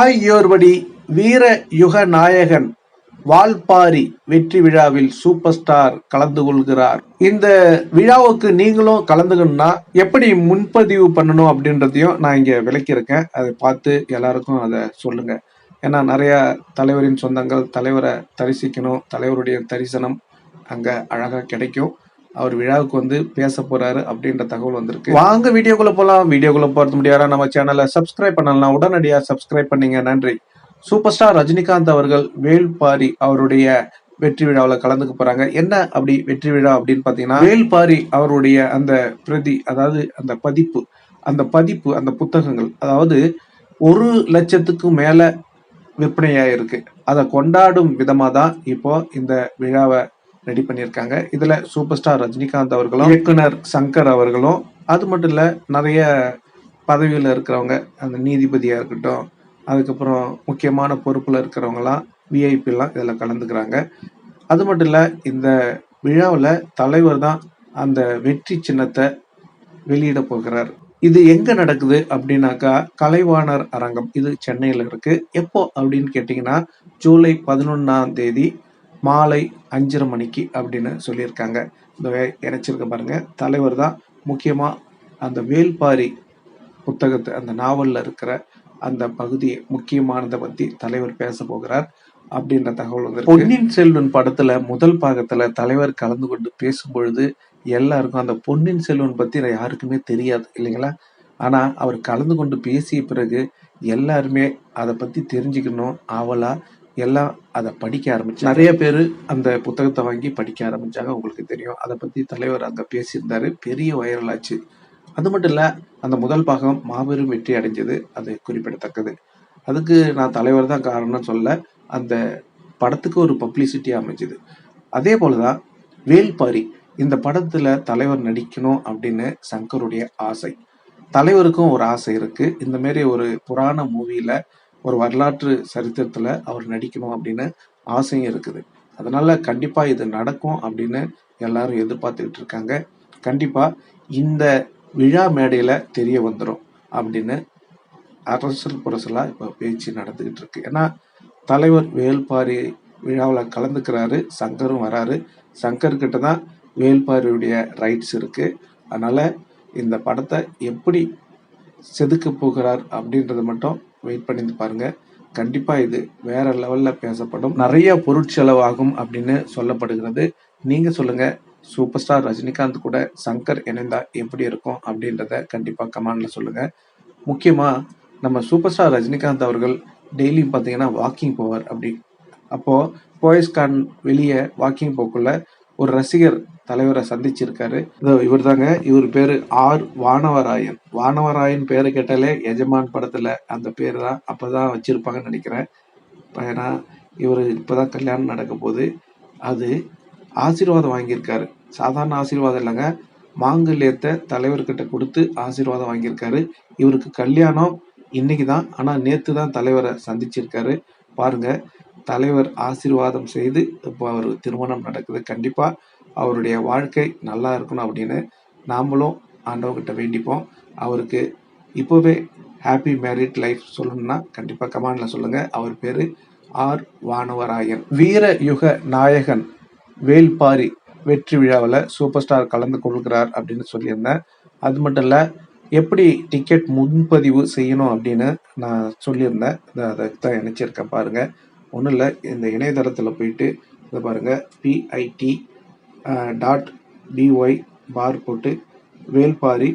ஆகியோர்படி வீர யுக நாயகன் வால்பாரி வெற்றி விழாவில் சூப்பர் ஸ்டார் கலந்து கொள்கிறார். இந்த விழாவுக்கு நீங்களும் கலந்துக்கணும்னா எப்படி முன்பதிவு பண்ணணும் அப்படின்றதையும் நான் இங்கே விளக்கியிருக்கேன். அதை பார்த்து எல்லாருக்கும் அதை சொல்லுங்க. ஏன்னா நிறைய தலைவரின் சொந்தங்கள் தலைவரை தரிசிக்கணும் தலைவருடைய தரிசனம் அங்கே அழகாக கிடைக்கும். அவர் விழாவுக்கு வந்து பேச போறாரு அப்படின்ற தகவல் வந்திருக்கு. வாங்க வீடியோக்குள்ள போலாம். வீடியோக்குள்ள போறது முடியாரா நம்ம சேனலை சப்ஸ்கிரைப் பண்ணலாம். உடனடியா சப்ஸ்கிரைப் பண்ணீங்க. நன்றி. சூப்பர் ஸ்டார் ரஜினிகாந்த் அவர்கள் வேல்பாரி அவருடைய வெற்றி விழாவில் கலந்துக்க போறாங்க. என்ன அப்படி வெற்றி விழா அப்படின்னு பாத்தீங்கன்னா வேல்பாரி அவருடைய அந்த பிரதி அதாவது அந்த பதிப்பு அந்த பதிப்பு அந்த புத்தகங்கள் அதாவது ஒரு லட்சத்துக்கும் மேல விற்பனையாயிருக்கு. அதை கொண்டாடும் விதமாக தான் இப்போ இந்த விழாவை ரெடி பண்ணியிருக்காங்க. இதுல சூப்பர் ஸ்டார் ரஜினிகாந்த் அவர்களும் இயக்குனர் சங்கர் அவர்களும் அது மட்டும் இல்ல நிறைய பதவியில் இருக்கிறவங்க அந்த நீதிபதியா இருக்கட்டும் அதுக்கப்புறம் முக்கியமான பொறுப்புல இருக்கிறவங்களாம் விஐபிலாம் இதில் கலந்துக்கிறாங்க. அது மட்டும் இல்ல இந்த விழாவில் தலைவர் தான் அந்த வெற்றி சின்னத்தை வெளியிட போகிறார். இது எங்க நடக்குது அப்படின்னாக்கா கலைவாணர் அரங்கம் இது சென்னையில இருக்கு. எப்போ அப்படின்னு கேட்டிங்கன்னா ஜூலை பதினொன்னாம் தேதி மாலை அஞ்சரை மணிக்கு அப்படின்னு சொல்லியிருக்காங்க. இந்த இணைச்சிருக்க பாருங்க. தலைவர் தான் முக்கியமா அந்த வேல்பாரி புத்தகத்தை அந்த நாவலில் இருக்கிற அந்த பகுதியை முக்கியமானதை பத்தி தலைவர் பேச போகிறார் அப்படின்ற தகவல் வந்து பொன்னியின் செல்வன் படத்துல முதல் பாகத்துல தலைவர் கலந்து கொண்டு பேசும்பொழுது எல்லாருக்கும் அந்த பொன்னியின் செல்வன் பத்தி யாருக்குமே தெரியாது இல்லைங்களா? ஆனா அவர் கலந்து கொண்டு பேசிய பிறகு எல்லாருமே அதை பத்தி தெரிஞ்சுக்கணும் ஆவலா எல்லாம் அதை படிக்க ஆரம்பிச்சு நிறைய பேர் அந்த புத்தகத்தை வாங்கி படிக்க ஆரம்பிச்சாங்க உங்களுக்கு தெரியும். அதை பத்தி தலைவர் அங்க பேசியிருந்தாரு. பெரிய வைரல் ஆச்சு. அது மட்டும் இல்ல அந்த முதல் பாகம் மாபெரும் வெற்றி அடைஞ்சது. அது குறிப்பிடத்தக்கது. அதுக்கு நான் தலைவர் தான் காரணம்னு சொல்ல அந்த படத்துக்கு ஒரு பப்ளிசிட்டி அமைஞ்சது. அதே போலதான் வேல்பாரி இந்த படத்துல தலைவர் நடிக்கணும் அப்படின்னு சங்கருடைய ஆசை. தலைவருக்கும் ஒரு ஆசை இருக்கு. இந்த மாரி ஒரு புராண மூவியில ஒரு வரலாற்று சரித்திரத்தில் அவர் நடிக்கணும் அப்படின்னு ஆசையும் இருக்குது. அதனால் கண்டிப்பாக இது நடக்கும் அப்படின்னு எல்லாரும் எதிர்பார்த்துக்கிட்டு இருக்காங்க. கண்டிப்பாக இந்த விழா மேடையில் தெரிய வந்துடும் அப்படின்னு அரசல் புரசலாக இப்போ பேச்சு நடந்துக்கிட்டு இருக்கு. ஏன்னா தலைவர் வேல்பாரி விழாவில் கலந்துக்கிறாரு சங்கரும் வராரு. சங்கர்கிட்ட தான் வேல்பாரியுடைய ரைட்ஸ் இருக்குது அதனால் இந்த படத்தை எப்படி செதுக்க போகிறார் அப்படின்றத மட்டும் வெயிட் பண்ணி பாருங்க. கண்டிப்பாக இது வேற லெவலில் பேசப்படும். நிறைய பொருட்செலவாகும் அப்படின்னு சொல்லப்படுகிறது. நீங்கள் சொல்லுங்கள் சூப்பர் ஸ்டார் ரஜினிகாந்த் கூட சங்கர் இணைந்தா எப்படி இருக்கும் அப்படின்றத கண்டிப்பாக கமாண்டில் சொல்லுங்கள் முக்கியமாக நம்ம சூப்பர் ஸ்டார் ரஜினிகாந்த் அவர்கள் டெய்லியும் பார்த்தீங்கன்னா வாக்கிங் போவார் அப்படி. அப்போது போயஸ்கான் வெளியே வாக்கிங் போக்குள்ள ஒரு ரசிகர் தலைவரை சந்திச்சிருக்காரு. இதோ இவர் தாங்க இவர் பேரு ஆர் வானவராயன். வானவராயன் பேரை கேட்டாலே எஜமான் படத்துல அந்த பேர் தான் அப்பதான் வச்சிருப்பாங்கன்னு நினைக்கிறேன். ஏன்னா இவர் இப்பதான் கல்யாணம் நடக்க போகுது. அது ஆசீர்வாதம் வாங்கியிருக்காரு. சாதாரண ஆசீர்வாதம் இல்லைங்க. மாங்கல்யத்தை தலைவர்கிட்ட கொடுத்து ஆசீர்வாதம் வாங்கியிருக்காரு. இவருக்கு கல்யாணம் இன்னைக்கு தான் ஆனால் நேற்று தான் தலைவரை சந்திச்சிருக்காரு. பாருங்க. தலைவர் ஆசீர்வாதம் செய்து இப்போ அவர் திருமணம் நடக்குது. கண்டிப்பாக அவருடைய வாழ்க்கை நல்லா இருக்கணும் அப்படின்னு நாமளும் ஆண்டவங்கிட்ட வேண்டிப்போம். அவருக்கு இப்போவே ஹாப்பி மேரிட் லைஃப் சொல்லணும்னா கண்டிப்பாக கமாண்டில் சொல்லுங்கள் அவர் பேர் ஆர் வானவராயன். வீர யுக நாயகன் வேல்பாரி வெற்றி விழாவில் சூப்பர் ஸ்டார் கலந்து கொள்கிறார் அப்படின்னு சொல்லியிருந்தேன். அது மட்டும் இல்லை எப்படி டிக்கெட் முன்பதிவு செய்யணும் அப்படின்னு நான் சொல்லியிருந்தேன். அதை தான் இணைச்சிருக்கேன் பாருங்கள் ஒன்றும் இல்லை இந்த இணையதளத்தில் போயிட்டு இதை பாருங்கள் பிஐடி டாட் பிஒய் பார் போட்டு வேல்பாரி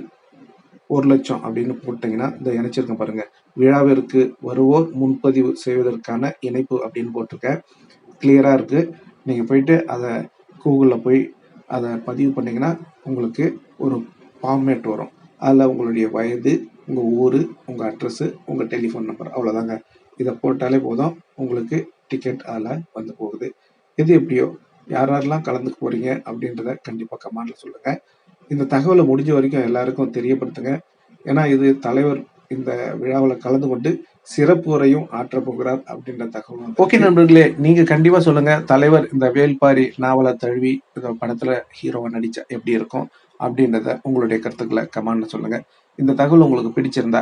ஒரு லட்சம் அப்படின்னு போட்டிங்கன்னா இந்த இணைச்சிருக்கேன் பாருங்கள் விழாவிற்கு வருவோர் முன்பதிவு செய்வதற்கான இணைப்பு அப்படின்னு போட்டிருக்கேன். கிளியராக இருக்குது நீங்கள் போயிட்டு அதை கூகுளில் போய் அதை பதிவு பண்ணிங்கன்னா உங்களுக்கு ஒரு ஃபார்மேட் வரும். அதில் உங்களுடைய வயது உங்கள் ஊர் உங்கள் அட்ரஸு உங்கள் டெலிஃபோன் நம்பர் அவ்வளோதாங்க இதை போட்டாலே போதும். உங்களுக்கு டிக்கெட் அதில் வந்து போகுது. இது எப்படியோ யார் யாரெல்லாம் கலந்துக்க போகிறீங்க அப்படின்றத கண்டிப்பாக கமாண்டில் சொல்லுங்கள் இந்த தகவலை முடிஞ்ச வரைக்கும் எல்லாருக்கும் தெரியப்படுத்துங்க. ஏன்னா இது தலைவர் இந்த விழாவில் கலந்து கொண்டு சிறப்பு உரையும் ஆற்ற போகிறார் அப்படின்ற தகவல் ஓகே நண்பர்களே நீங்க கண்டிப்பா சொல்லுங்க. தலைவர் இந்த வேல்பாரி நாவலை தழுவி இந்த படத்துல ஹீரோவை நடிச்சா எப்படி இருக்கும் அப்படின்றத உங்களுடைய கருத்துக்களை கமெண்ட்ல சொல்லுங்க. இந்த தகவல் உங்களுக்கு பிடிச்சிருந்தா